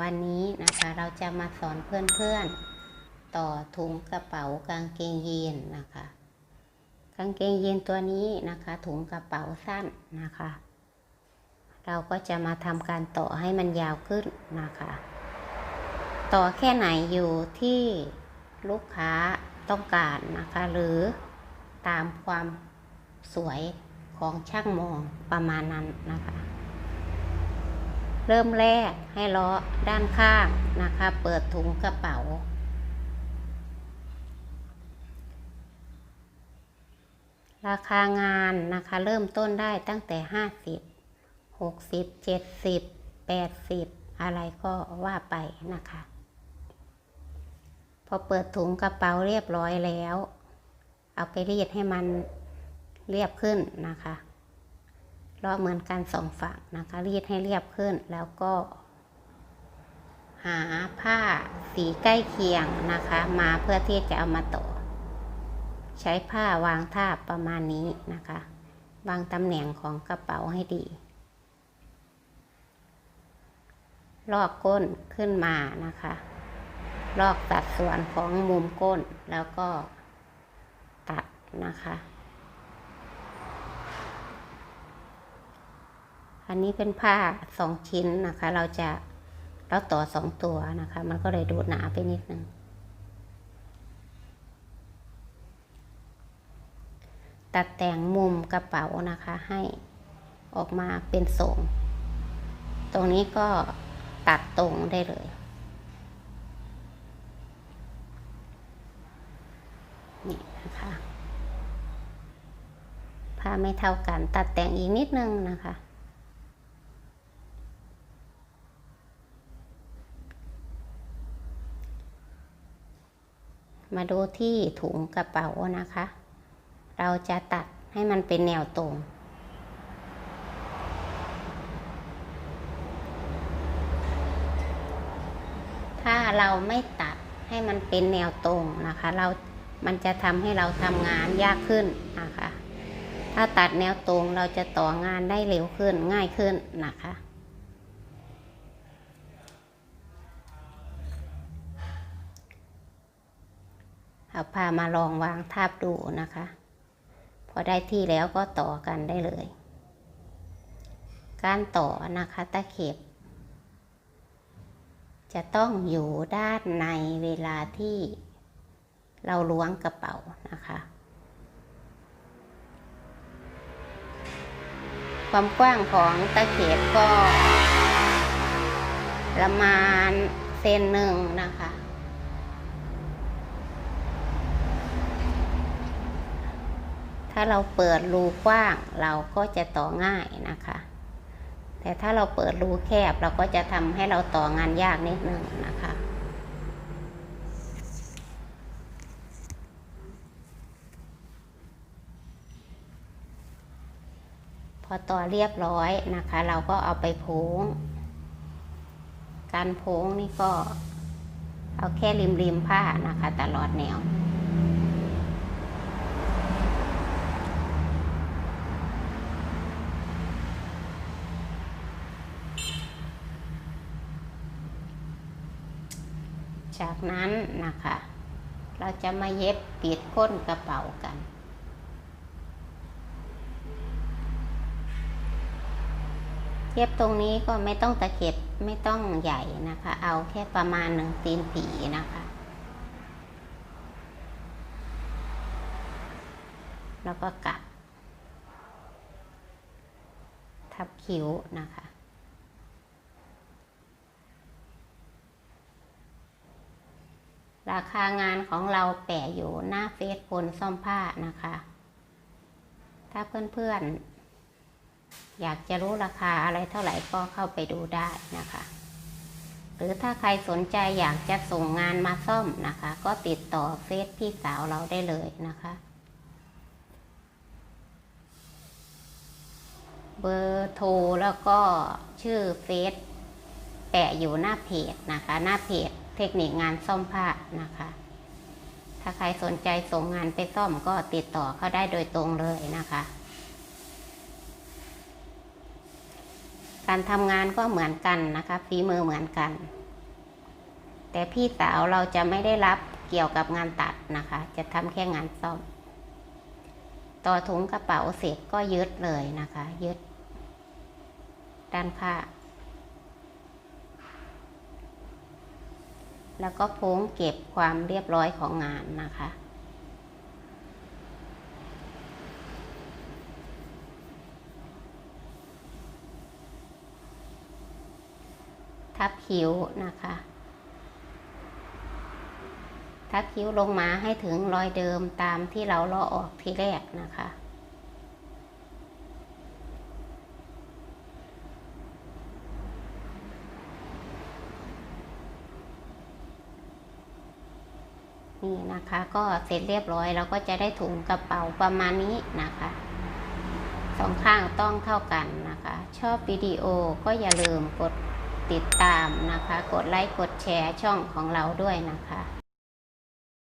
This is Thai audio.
วันนี้นะคะเราจะมาสอนเพื่อนๆ ต่อถุงกระเป๋ากางเกงยีนนะคะ กางเกงยีนตัวนี้นะคะ ถุงกระเป๋าสั้นนะคะ เราก็จะมาทำการต่อให้มันยาวขึ้นนะคะ ต่อแค่ไหนอยู่ที่ลูกค้าต้องการนะคะ หรือตามความสวยของช่างมองประมาณนั้นนะคะ เริ่มแรกให้ล้อด้านข้างนะคะ เปิดถุงกระเป๋า ราคางานนะคะ เริ่มต้นได้ตั้งแต่ห้าสิบหกสิบเจ็ดสิบแปดสิบอะไรก็ว่าไปนะคะ พอเปิดถุงกระเป๋าเรียบร้อยแล้ว เอาไปรีดให้มันเรียบขึ้นนะคะ รอบเหมือนกันสองฝั่งนะคะรีดให้เรียบขึ้นแล้วก็ หาผ้าสีใกล้เคียงนะคะ มาเพื่อที่จะเอามาต่อ ใช้ผ้าวางทาบประมาณนี้นะคะ วางตำแหน่งของกระเป๋าให้ดีลอกก้นขึ้นมานะคะ ลอกตัดส่วนของมุมก้นแล้วก็ตัดนะคะ อันนี้เป็นผ้าสองชิ้นนะคะ เราจะเราต่อสองตัวนะคะ มันก็เลยดูหนาไปนิดนึงตัดแต่งมุมกระเป๋านะคะให้ออกมาเป็นทรงตรงนี้ก็ตัดตรงได้เลย นี่นะคะ ผ้าไม่เท่ากันตัดแต่งอีกนิดนึงนะคะ มาดูที่ถุงกระเป๋านะคะ เราจะตัดให้มันเป็นแนวตรง ถ้าเราไม่ตัดให้มันเป็นแนวตรงนะคะ เรามันจะทำให้เราทำงานยากขึ้นนะคะ ถ้าตัดแนวตรงเราจะต่องานได้เร็วขึ้นง่ายขึ้นนะคะ เอาพามาลองวางทาบดูนะคะ พอได้ที่แล้วก็ต่อกันได้เลย การต่อนะคะตะเข็บ จะต้องอยู่ด้านในเวลาที่เราล้วงกระเป๋านะคะความกว้างของตะเข็บก็ประมาณเซนหนึ่งนะคะ ถ้าเราเปิดรูกว้างเราก็จะต่อง่ายนะคะ แต่ถ้าเราเปิดรูแคบเราก็จะทำให้เราต่องานยากนิดนึงนะคะพอต่อเรียบร้อยนะคะ เราก็เอาไปโพงการโพงนี่ก็เอาแค่ริมริมๆผ้านะคะ ตลอดแนว จากนั้นนะคะ เราจะมาเย็บปิดก้นกระเป๋ากัน เย็บตรงนี้ก็ไม่ต้องตะเข็บไม่ต้องใหญ่นะคะ เอาแค่ประมาณหนึ่งตีนผีนะคะ แล้วก็กลับ ทับคิ้วนะคะ ราคางานของเราแปะอยู่หน้าเฟซคนซ่อมผ้านะคะ ถ้าเพื่อนๆ อยากจะรู้ราคาอะไรเท่าไหร่ก็เข้าไปดูได้นะคะ หรือถ้าใครสนใจอยากจะส่งงานมาซ่อมนะคะ ก็ติดต่อเฟซพี่สาวเราได้เลยนะคะ เบอร์โทรแล้วก็ชื่อเฟซแปะอยู่หน้าเพจนะคะ หน้าเพจ เทคนิคงานซ่อมผ้านะคะ ถ้าใครสนใจส่งงานไปซ่อมก็ติดต่อเขาได้โดยตรงเลยนะคะ การทำงานก็เหมือนกันนะคะฝีมือเหมือนกัน แต่พี่สาวเราจะไม่ได้รับเกี่ยวกับงานตัดนะคะ จะทำแค่งานซ่อม ต่อถุงกระเป๋าเสร็จก็ยึดเลยนะคะ ยึดด้านข้าง แล้วก็โพ้งเก็บความเรียบร้อยของงานนะคะ ทับคิ้วนะคะ ทับคิ้วลงมาให้ถึงรอยเดิมตามที่เราเลาะออกทีแรกนะคะ นี่นะคะ ก็เสร็จเรียบร้อยเราก็จะได้ถุงกระเป๋าประมาณนี้นะคะสองข้างต้องเท่ากันนะคะ ชอบวิดีโอก็อย่าลืมกดติดตามนะคะ กดไลค์กดแชร์ช่องของเราด้วยนะคะ